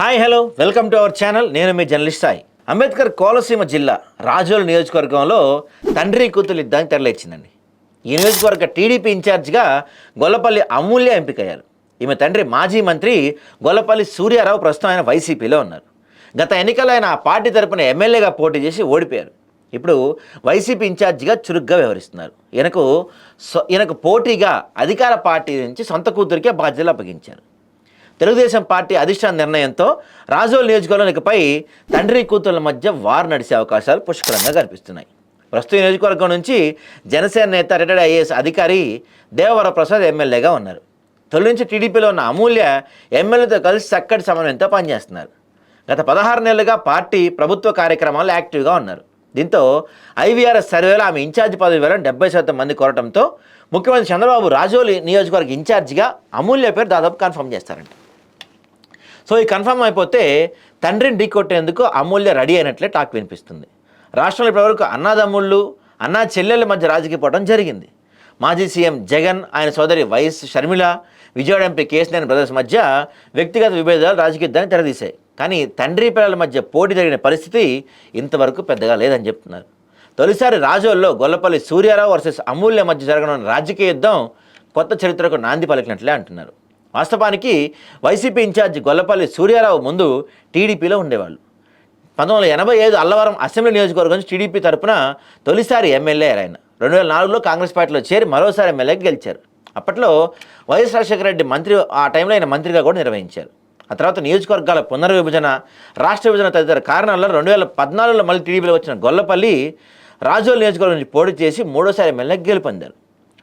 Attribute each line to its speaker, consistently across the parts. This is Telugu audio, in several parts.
Speaker 1: Hi hello welcome to our channel నేను మీ జర్నలిస్ట్ సాయి. అంబేద్కర్ కోనసీమ జిల్లా రాజోల్ నియోజకవర్గంలో తండ్రి కూతురు యుద్ధానికి తెరలేచిందండి ఈ నియోజకవర్గ టీడీపీ ఇన్ఛార్జిగా గొల్లపల్లి అమూల్య ఎంపికయ్యారు. ఈమె తండ్రి మాజీ మంత్రి గొల్లపల్లి సూర్యారావు ప్రస్తుతం ఆయన వైసీపీలో ఉన్నారు. గత ఎన్నికల్లో ఆయన ఆ పార్టీ తరపున ఎమ్మెల్యేగా పోటీ చేసి ఓడిపోయారు. ఇప్పుడు వైసీపీ ఇన్ఛార్జిగా చురుగ్గా వ్యవహరిస్తున్నారు. ఈయనకు సో ఈయనకు పోటీగా అధికార పార్టీ నుంచి సొంత కూతురికే బాధ్యతలు అప్పగించారు. తెలుగుదేశం పార్టీ అధిష్టాన నిర్ణయంతో రాజోల్ నియోజకవర్గం ఇకపై తండ్రి కూతుర్ల మధ్య వార్ నడిచే అవకాశాలు పుష్కలంగా కనిపిస్తున్నాయి. ప్రస్తుత నియోజకవర్గం నుంచి జనసేన నేత రిటైర్డ్ ఐఏఎస్ అధికారి దేవవర ప్రసాద్ ఎమ్మెల్యేగా ఉన్నారు. తొలి నుంచి టీడీపీలో ఉన్న అమూల్య ఎమ్మెల్యేతో కలిసి చక్కటి సమన్వయంతో పనిచేస్తున్నారు. గత పదహారు నెలలుగా పార్టీ ప్రభుత్వ కార్యక్రమాల్లో యాక్టివ్గా ఉన్నారు. దీంతో ఐవీఆర్ఎస్ సర్వేలో ఆమె ఇన్ఛార్జ్ పదవి వేల డెబ్బై శాతం మంది కోరటంతో ముఖ్యమంత్రి చంద్రబాబు రాజోలి నియోజకవర్గ ఇన్ఛార్జిగా అమూల్య పేరు దాదాపు కన్ఫర్మ్ చేస్తారంట. సో ఈ కన్ఫర్మ్ అయిపోతే తండ్రిని ఢీకొట్టేందుకు అమూల్య రెడీ అయినట్లే టాక్ వినిపిస్తుంది. రాష్ట్రంలో ఇప్పటివరకు అన్నాదమ్ముళ్ళు అన్నా చెల్లెళ్ళ మధ్య రాజకీయ పోవడం జరిగింది. మాజీ సీఎం జగన్ ఆయన సోదరి YS Sharmila Vijayawada MP KCR brothers మధ్య వ్యక్తిగత విభేదాలు రాజకీయ తెరదీశాయి. కానీ తండ్రి పిల్లల మధ్య పోటీ జరిగిన పరిస్థితి ఇంతవరకు పెద్దగా లేదని చెప్తున్నారు. తొలిసారి రాజోల్లో గొల్లపల్లి సూర్యారావు వర్సెస్ అమూల్య మధ్య జరగనున్న రాజకీయ యుద్ధం కొత్త చరిత్రకు నాంది పలికినట్లే అంటున్నారు. వాస్తవానికి వైసీపీ ఇన్ఛార్జి గొల్లపల్లి సూర్యారావు ముందు టీడీపీలో ఉండేవాళ్ళు. పంతొమ్మిది వందల ఎనభై ఐదు అల్లవరం అసెంబ్లీ నియోజకవర్గం నుంచి టీడీపీ తరపున తొలిసారి ఎమ్మెల్యే ఆయన. రెండు వేల నాలుగులో కాంగ్రెస్ పార్టీలో చేరి మరోసారి ఎమ్మెల్యేకి గెలిచారు. అప్పట్లో వైఎస్ రాజశేఖర రెడ్డి మంత్రి ఆ టైంలో ఆయన మంత్రిగా కూడా నిర్వహించారు. ఆ తర్వాత నియోజకవర్గాల పునర్విభజన రాష్ట్ర విభజన తదితర కారణాల్లో రెండు వేల పద్నాలుగులో మళ్ళీ టీడీపీలో వచ్చిన గొల్లపల్లి రాజోల్ నియోజకవర్గం నుంచి పోటీ చేసి మూడోసారి ఎమ్మెల్యేకి గెలుపొందారు.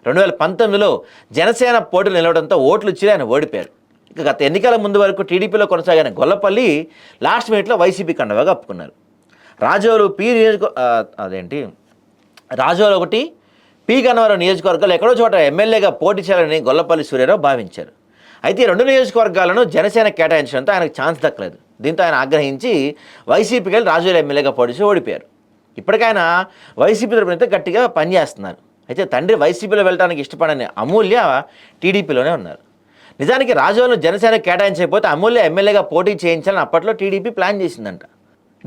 Speaker 1: రెండు వేల పంతొమ్మిదిలో జనసేన పోటీలు నిలవడంతో ఓట్లు ఇచ్చి ఆయన ఓడిపోయారు. ఇక గత ఎన్నికల ముందు వరకు టీడీపీలో కొనసాగిన గొల్లపల్లి లాస్ట్ మినిట్లో వైసీపీ కండవగా కప్పుకున్నారు. రాజోలు పి నియోజక అదేంటి? రాజోలు ఒకటి పి గన్నవరం నియోజకవర్గాలు ఎక్కడో చోట ఎమ్మెల్యేగా పోటీ చేయాలని గొల్లపల్లి సూర్యారావు భావించారు. అయితే రెండు నియోజకవర్గాలను జనసేన కేటాయించడంతో ఆయనకు ఛాన్స్ దక్కలేదు. దీంతో ఆయన ఆగ్రహించి వైసీపీకి వెళ్ళి రాజోలు ఎమ్మెల్యేగా పోటీ చేసి ఓడిపోయారు. ఇప్పటికైనా వైసీపీ తరపున గట్టిగా పనిచేస్తున్నారు. అయితే తండ్రి వైసీపీలో వెళ్ళడానికి ఇష్టపడని అమూల్య టీడీపీలోనే ఉన్నారు. నిజానికి రాజోలను జనసేన కేటాయించకపోతే అమూల్య ఎమ్మెల్యేగా పోటీ చేయించాలని అప్పట్లో టీడీపీ ప్లాన్ చేసిందంట.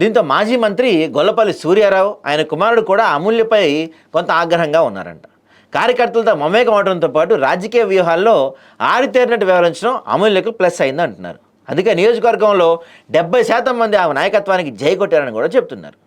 Speaker 1: దీంతో మాజీ మంత్రి గొల్లపల్లి సూర్యారావు ఆయన కుమారుడు కూడా అమూల్యపై కొంత ఆగ్రహంగా ఉన్నారంట. కార్యకర్తలతో మమేకం అవడంతో పాటు రాజకీయ వ్యూహాల్లో ఆరితేరినట్టు వ్యవహరించడం అమూల్యకు ప్లస్ అయింది అంటున్నారు అందుకే నియోజకవర్గంలో డెబ్బై శాతం మంది ఆ నాయకత్వానికి జై కొట్టారని కూడా చెప్తున్నారు.